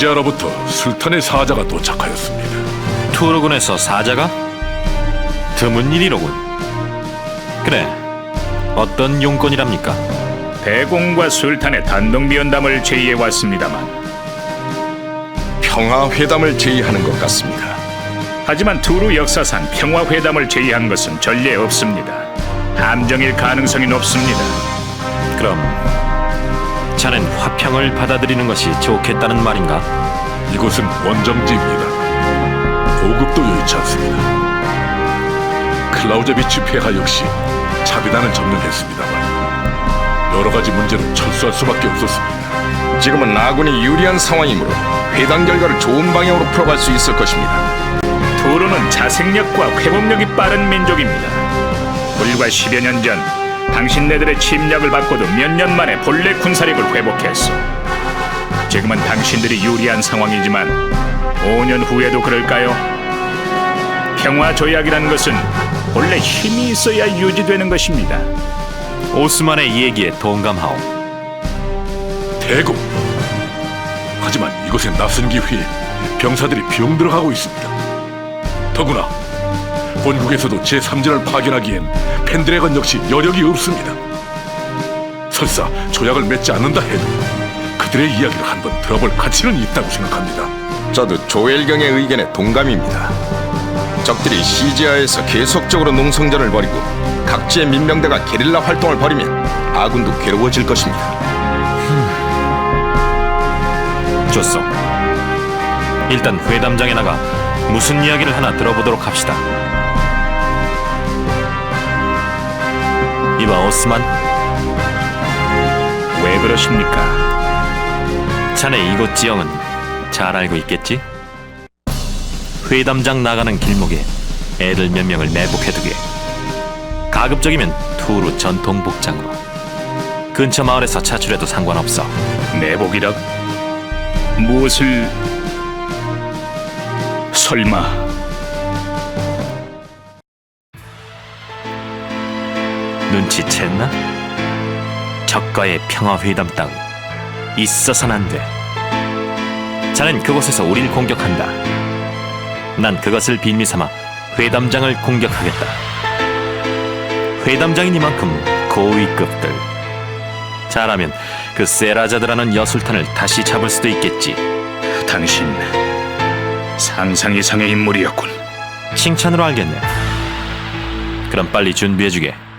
치지아로부터 술탄의 사자가 도착하였습니다. 투르군에서 사자가? 드문 일이로군. 그래, 어떤 용건이랍니까? 대공과 술탄의 단독 미연담을 제의해 왔습니다만 평화 회담을 제의하는 것 같습니다. 하지만 투르 역사상 평화 회담을 제의한 것은 전례 없습니다. 함정일 가능성이 높습니다. 그럼 자넨 화평을 받아들이는 것이 좋겠다는 말인가? 이곳은 원정지입니다. 보급도 여의치 않습니다. 클라우제비치 폐하 역시 자비단을 점령했습니다만 여러 가지 문제로 철수할 수밖에 없었습니다. 지금은 아군이 유리한 상황이므로 회담 결과를 좋은 방향으로 풀어갈 수 있을 것입니다. 투르는 자생력과 회복력이 빠른 민족입니다. 불과 10여 년 전 당신네들의 침략을 받고도 몇 년 만에 본래 군사력을 회복했어. 지금은 당신들이 유리한 상황이지만 5년 후에도 그럴까요? 평화 조약이라는 것은 본래 힘이 있어야 유지되는 것입니다. 오스만의 얘기에 동감하오. 대국. 하지만 이곳의 낯선 기회에 병사들이 병들어가고 있습니다. 더구나 본국에서도 제3지를 파견하기엔 펜드래건 역시 여력이 없습니다. 설사 조약을 맺지 않는다 해도 그들의 이야기를 한번 들어볼 가치는 있다고 생각합니다. 저도 조엘경의 의견에 동감입니다. 적들이 시지아에서 계속적으로 농성전을 벌이고 각지의 민병대가 게릴라 활동을 벌이면 아군도 괴로워질 것입니다. 좋소. 일단 회담장에 나가 무슨 이야기를 하나 들어보도록 합시다. 이봐 오스만, 왜 그러십니까? 자네 이곳 지형은 잘 알고 있겠지? 회담장 나가는 길목에 애들 몇 명을 매복해두게. 가급적이면 투루 전통 복장으로. 근처 마을에서 차출해도 상관없어. 내복이라 무엇을 설마 눈치챘나? 적과의 평화회담 따위 있어선 안 돼. 자넨 그곳에서 우릴 공격한다. 난 그것을 빌미 삼아 회담장을 공격하겠다. 회담장이니만큼 고위급들. 잘하면 그 세라자드라는 여술탄을 다시 잡을 수도 있겠지. 당신 상상 이상의 인물이었군. 칭찬으로 알겠네. 그럼 빨리 준비해주게.